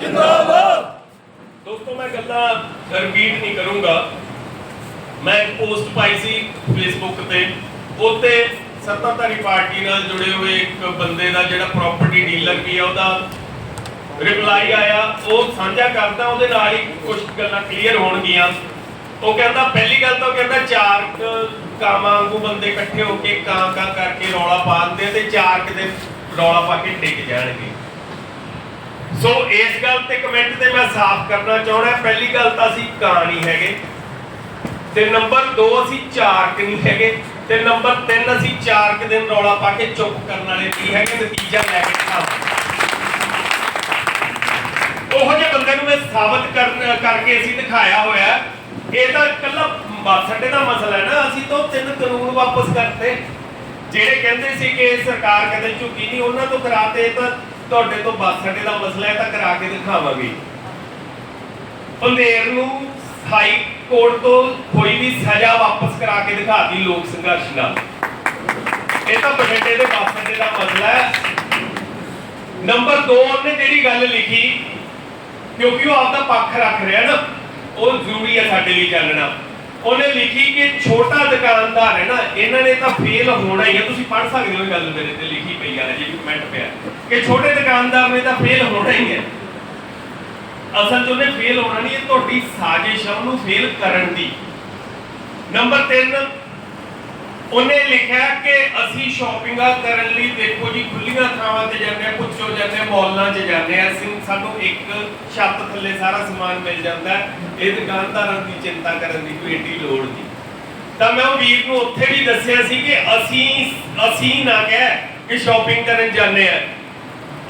ਜਿੰਦਾਬਾਦ! ਦੋਸਤੋ, ਮੈਂ ਗੱਲਾਂ ਰਿਪੀਟ ਨਹੀਂ ਕਰੂੰਗਾ। ਮੈਂ ਇੱਕ ਪੋਸਟ ਪਾਈ ਸੀ ਫੇਸਬੁੱਕ ਤੇ। ਉੱਤੇ ਸੱਤਾਧਾਰੀ ਪਾਰਟੀ ਨਾਲ ਜੁੜੇ ਹੋਏ ਇੱਕ ਬੰਦੇ ਦਾ ਜਿਹੜਾ ਪ੍ਰਾਪਰਟੀ ਡੀਲਰ ਵੀ ਆ, ਉਹਦਾ ਰਿਪਲਾਈ ਆਇਆ। ਉਹ ਸਾਂਝਾ ਕਰਦਾ, ਉਹਦੇ ਨਾਲ ਹੀ ਕੁਝ ਗੱਲਾਂ ਕਲੀਅਰ ਹੋਣਗੀਆਂ। ਉਹ ਕਹਿੰਦਾ, ਪਹਿਲੀ ਗੱਲ ਤਾਂ ਉਹ ਕਹਿੰਦਾ, ਚਾਰ ਕਾਮਾਂ ਵਾਂਗੂ ਬੰਦੇ ਇਕੱਠੇ ਹੋ ਕੇ ਕਾਂ ਕਾਂ ਕਰਕੇ ਰੌਲਾ ਪਾਉਂਦੇ ਤੇ ਚਾਰ ਕਿਤੇ ਰੌਲਾ ਪਾ ਕੇ ਟਿਕ ਜਾਣਗੇ। ਸੋ ਇਸ ਗੱਲ ਤੇ ਕਮੈਂਟ ਤੇ ਮੈਂ ਸਾਫ਼ ਕਰਨਾ ਚਾਹੁੰਦਾ, ਪਹਿਲੀ ਗੱਲ ਤਾਂ ਅਸੀਂ ਕਾਂ ਨਹੀਂ ਹੈਗੇ। ਤੇ ਨੰਬਰ 2 ਅਸੀਂ ਚਾਰਕ ਨਹੀਂ ਹੈਗੇ, ਤੇ ਨੰਬਰ 3 ਅਸੀਂ ਚਾਰਕ ਦਿਨ ਰੌਲਾ ਪਾ ਕੇ ਚੁੱਪ ਕਰਨ ਵਾਲੇ ਨਹੀਂ ਹੈਗੇ, ਨਤੀਜਾ ਲੈ ਕੇ ਖਾਵਾਂਗੇ ਉਹੋ ਜਿਹੇ ਬੰਦੇ ਨੂੰ ਮੈਂ ਸਾਬਤ ਕਰਨ, ਕਰਕੇ ਅਸੀਂ ਦਿਖਾਇਆ ਹੋਇਆ ਇਹ ਤਾਂ ਇਕੱਲਾ ਬੱਸ ਅੱਡੇ ਦਾ ਮਸਲਾ ਹੈ ਨਾ, ਅਸੀਂ ਤਾਂ ਤਿੰਨ ਕਾਨੂੰਨ ਵਾਪਸ ਕਰਤੇ। ਜਿਹੜੇ ਕਹਿੰਦੇ ਸੀ ਕਿ ਸਰਕਾਰ ਕਦੇ ਝੁਕੀ ਨਹੀਂ, ਉਹਨਾਂ ਤੋਂ ਕਰਾਤੇ ਤਾਂ ਤੁਹਾਡੇ ਤੋਂ ਬੱਸ ਅੱਡੇ ਦਾ ਮਸਲਾ ਹੈ, ਤਾਂ ਕਰਾ ਕੇ ਦਿਖਾਵਾਂਗੇ। ਪੰਦੇਰ ਨੂੰ ਹਾਈ ਕੋਰਟ ਤੋਂ ਕੋਈ ਵੀ ਸਜ਼ਾ ਵਾਪਸ ਕਰਾ ਕੇ ਦਿਖਾਤੀ ਲੋਕ ਸੰਘਰਸ਼ ਨਾਲ। ਇਹ ਤਾਂ ਬਠਿੰਡੇ ਦੇ ਬੱਸ ਅੱਡੇ ਦਾ ਮਸਲਾ ਹੈ। ਨੰਬਰ 2 ਉਹਨੇ ਜਿਹੜੀ ਗੱਲ ਲਿਖੀ, ਕਿਉਂਕਿ ਉਹ ਆਪਦਾ ਪੱਖ ਰੱਖ ਰਿਹਾ ਨਾ, ਉਹ ਜ਼ਰੂਰੀ ਹੈ ਸਾਡੇ ਲਈ ਜਾਣਨਾ ਉਹਨੇ ਲਿਖੀ ਕਿ ਛੋਟਾ ਦੁਕਾਨਦਾਰ ਹੈ ਨਾ, ਇਹਨਾਂ ਨੇ ਤਾਂ ਫੇਲ ਹੋਣਾ ਹੀ ਹੈ। ਤੁਸੀਂ ਪੜ੍ਹ ਸਕਦੇ ਹੋ ਇਹ ਗੱਲ ਮੇਰੇ ਤੇ ਲਿਖੀ ਪਈ ਆ ਜੀ ਕਮੈਂਟ ਪਿਆ। ਕਿ ਛੋਟੇ ਦੁਕਾਨਦਾਰ ਨੇ ਤਾਂ ਫੇਲ ਹੋਣਾ ਹੀ ਹੈ। ਅਸਲ 'ਚ ਉਹਨੇ ਫੇਲ ਹੋਣਾ ਨਹੀਂ, ਇਹ ਤੁਹਾਡੀ ਸਾਜ਼ਿਸ਼ ਹੈ ਉਹਨੂੰ ਫੇਲ ਕਰਨ ਦੀ। ਨੰਬਰ 3 ਉਹਨੇ ਲਿਖਿਆ ਕਿ ਅਸੀਂ ਸ਼ਾਪਿੰਗਾਂ ਕਰਨ ਲਈ ਦੇਖੋ ਜੀ ਖੁੱਲੀਆਂ ਥਾਵਾਂ ਤੇ ਜਾਂਦੇ ਆ ਕੁਝ ਹੋ ਜਾਂਦੇ ਆ ਮਾਲਾਂ 'ਚ ਜਾਂਦੇ ਆ ਅਸੀਂ ਸਾਨੂੰ ਇੱਕ ਛੱਤ ਥੱਲੇ ਸਾਰਾ ਸਮਾਨ ਮਿਲ ਜਾਂਦਾ ਇਹ ਦੁਕਾਨਦਾਰਾਂ ਦੀ ਚਿੰਤਾ ਕਰਨ ਦੀ ਕੋਈ ਏਡੀ ਲੋੜ ਨਹੀਂ। ਤਾਂ ਮੈਂ ਉਹ ਵੀਰ ਨੂੰ ਉੱਥੇ ਵੀ ਦੱਸਿਆ ਸੀ ਕਿ ਅਸੀਂ ਅਸੀਂ ਨਾ ਕਹਿ ਕਿ ਸ਼ਾਪਿੰਗ ਕਰਨ ਜਾਂਦੇ ਆ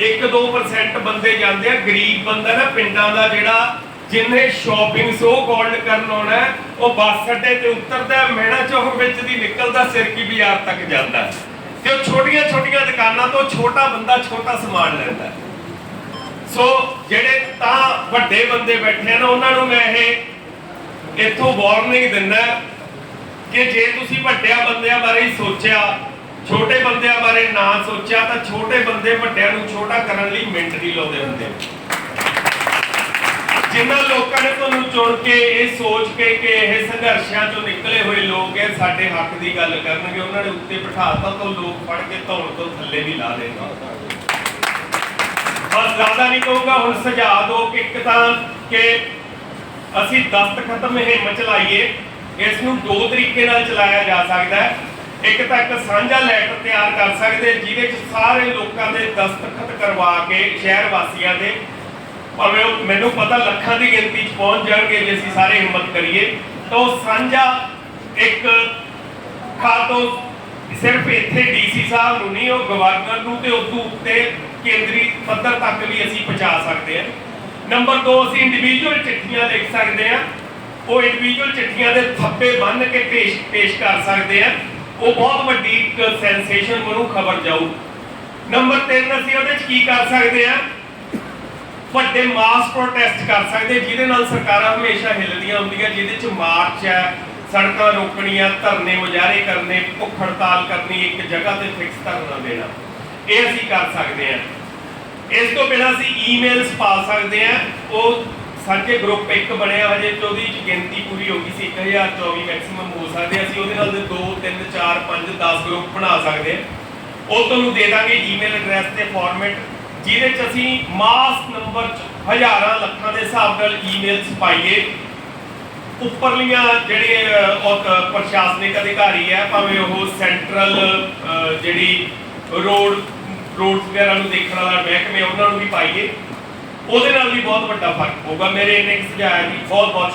1-2% ਬੰਦੇ ਜਾਂਦੇ ਆ, ਗਰੀਬ ਬੰਦਾ ਨਾ, ਪਿੰਡਾਂ ਦਾ ਜਿਹੜਾ ਜਿੰਨੇ ਸ਼ਾਪਿੰਗ ਸੋ ਗੋਲਡ ਕਰਨ ਆਉਣਾ ਉਹ ਬੱਸ ਅੱਡੇ ਤੇ ਉਤਰਦਾ ਹੈ, ਚੌਕ ਵਿੱਚ ਦੀ ਨਿਕਲਦਾ ਸਿਰਕੀ ਬਾਜ਼ਾਰ ਤੱਕ ਜਾਂਦਾ ਤੇ ਉਹ ਛੋਟੀਆਂ ਛੋਟੀਆਂ ਦੁਕਾਨਾਂ ਤੋਂ ਛੋਟਾ ਬੰਦਾ ਛੋਟਾ ਸਮਾਨ ਲੈਂਦਾ ਸੋ ਜਿਹੜੇ ਤਾਂ ਵੱਡੇ ਬੰਦੇ ਬੈਠੇ ਆ ਉਹਨਾਂ ਨੂੰ ਮੈਂ ਇਹ ਇੱਥੋਂ ਵਾਰਨਿੰਗ ਦਿੰਦਾ ਕਿ ਜੇ ਤੁਸੀਂ ਵੱਡਿਆਂ ਬੰਦਿਆਂ ਬਾਰੇ ਹੀ ਸੋਚਿਆ ਛੋਟੇ ਬੰਦਿਆਂ ਬਾਰੇ ਨਾ ਸੋਚਿਆ ਤਾਂ ਛੋਟੇ ਬੰਦੇ ਵੱਡਿਆਂ ਨੂੰ ਛੋਟਾ ਕਰਨ ਲਈ ਮਿੰਟ ਨਹੀਂ ਲਾਉਂਦੇ ਹੁੰਦੇ। ਜਿਨ੍ਹਾਂ ਲੋਕਾਂ ਨੇ ਤੁਹਾਨੂੰ ਚੁਣ ਕੇ ਇਹ ਸੋਚ ਕੇ ਕਿ ਇਹ ਸੰਘਰਸ਼ਾਂ ਚੋਂ ਨਿਕਲੇ ਹੋਏ ਲੋਕ ਇਹ ਸਾਡੇ ਹੱਕ ਦੀ ਗੱਲ ਕਰਨਗੇ। ਉਹਨਾਂ ਨੇ ਉੱਤੇ ਬਿਠਾਤਾ ਤਾਂ ਲੋਕ ਫੜ ਕੇ ਧੌਣ ਤੋਂ ਥੱਲੇ ਵੀ ਲਾ ਦੇਗਾ ਬਸ ਜ਼ਿਆਦਾ ਨਹੀਂ ਕਹੂੰਗਾ, ਹੁਣ ਸੁਝਾਅ ਦੋ ਕਿ ਇੱਕ ਤਾਂ ਕਿ ਅਸੀਂ ਦਸਤਖਤ ਮੁਹਿੰਮ ਚਲਾਈਏ ਇਸ ਨੂੰ ਦੋ ਤਰੀਕੇ ਨਾਲ ਚਲਾਇਆ ਜਾ ਸਕਦਾ ਹੈ। ਇੱਕ ਤਾਂ ਇੱਕ ਸਾਂਝਾ ਲੈਟਰ ਤਿਆਰ ਕਰ ਸਕਦੇ, ਜਿਹਦੇ ਚ ਸਾਰੇ ਲੋਕਾਂ ਦੇ ਦਸਤਖਤ ਕਰਵਾ ਕੇ ਸ਼ਹਿਰ ਵਾਸੀਆਂ ਦੇ ਭਾਵੇਂ ਮੈਨੂੰ ਪਤਾ ਲੱਖਾਂ ਦੀ ਗਿਣਤੀ ਚ ਪਹੁੰਚ ਜਾਣਗੇ ਜੇ ਅਸੀਂ ਸਾਰੇ ਹਿੰਮਤ ਕਰੀਏ। ਤਾਂ ਸਾਂਝਾ ਇੱਕ ਖਾਤੋਂ ਸਿਰਫ ਇੱਥੇ ਡੀਸੀ ਸਾਹਿਬ ਨੂੰ ਨਹੀਂ, ਉਹ ਗਵਰਨਰ ਨੂੰ ਤੇ ਉਦੋਂ ਉੱਤੇ ਕੇਂਦਰੀ ਪੱਧਰ ਤੱਕ ਵੀ ਅਸੀਂ ਪਹੁੰਚਾ ਸਕਦੇ ਹਾਂ। ਨੰਬਰ 2 ਅਸੀਂ ਇੰਡੀਵਿਜੂਅਲ ਚਿੱਠੀਆਂ ਲਿਖ ਸਕਦੇ ਹਾਂ। ਉਹ ਇੰਡੀਵਿਜੂਅਲ ਚਿੱਠੀਆਂ ਦੇ ਥੱਪੇ ਬੰਨ ਕੇ ਪੇਸ਼ ਪੇਸ਼ ਕਰ ਸਕਦੇ ਹਾਂ। ਉਹ ਬਹੁਤ ਵੱਡੀ ਇੱਕ ਸੈਂਸੇਸ਼ਨ ਬਣੂ ਖਬਰ ਜਾਊ। ਨੰਬਰ 3 ਅਸੀਂ ਉਹਦੇ ਚ ਕੀ ਕਰ ਸਕਦੇ ਹਾਂ? ਵੱਡੇ ਮਾਸ ਪ੍ਰੋਟੈਸਟ ਕਰ ਸਕਦੇ, ਜਿਹਦੇ ਨਾਲ ਸਰਕਾਰਾਂ ਹਮੇਸ਼ਾ ਹਿੱਲਦੀਆਂ ਹੁੰਦੀਆਂ, ਜਿਹਦੇ ਚ ਮਾਰਚ ਹੈ, ਸੜਕਾਂ ਰੋਕਣੀਆਂ, ਧਰਨੇ ਮੁਜ਼ਾਹਰੇ ਕਰਨੇ, ਭੁੱਖ ਹੜਤਾਲ ਕਰਨੀ, ਇੱਕ ਜਗ੍ਹਾ ਤੇ ਫਿਕਸ ਧਰਨਾ ਦੇਣਾ। ਇਹ ਅਸੀਂ ਕਰ ਸਕਦੇ ਹਾਂ। ਇਸ ਤੋਂ ਬਿਨਾਂ ਅਸੀਂ ਈਮੇਲਸ ਪਾ ਸਕਦੇ ਹਾਂ। ਉਹ ਸਾਡੇ ਗਰੁੱਪ ਇੱਕ ਬਣਿਆ ਹਜੇ ਤੇ ਉਹਦੀ ਗਿਣਤੀ ਪੂਰੀ ਹੋ ਗਈ ਸੀ 1024 ਮੈਕਸਿਮਮ ਹੋ ਸਕਦੇ ਅਸੀਂ ਉਹਦੇ ਨਾਲ 2 3 4 5 10 ਗਰੁੱਪ ਬਣਾ ਸਕਦੇ ਹਾਂ। ਉਹ ਤੁਹਾਨੂੰ ਦੇ ਦਾਂਗੇ ਈਮੇਲ ਐਡਰੈਸ ਤੇ ਫਾਰਮੈਟ ਜਿਹਦੇ ਚ ਅਸੀਂ ਮਾਸ ਨੰਬਰ ਚ ਹਜ਼ਾਰਾਂ ਲੱਖਾਂ ਦੇ ਹਿਸਾਬ ਨਾਲ ਈਮੇਲਸ ਪਾਈਏ। ਉੱਪਰਲੀਆਂ ਜਿਹੜੇ ਪ੍ਰਸ਼ਾਸਨਿਕ ਅਧਿਕਾਰੀ ਹੈ, ਭਾਵੇਂ ਉਹ ਸੈਂਟਰਲ ਜਿਹੜੀ ਰੋਡ ਰੋਡ ਵਗੈਰਾ ਨੂੰ ਦੇਖਣ ਵਾਲਾ ਮਹਿਕਮੇ ਉਹਨਾਂ ਨੂੰ ਵੀ ਪਾਈਏ। ਉਹਦੇ ਨਾਲ ਵੀ ਬਹੁਤ ਵੱਡਾ ਫ਼ਰਕ ਹੋਊਗਾ ਮੇਰੇ ਇੰਨੇ ਸੁਝਾਇਆ ਸੁਝਾਅ ਬਹੁਤ ਬਹੁਤ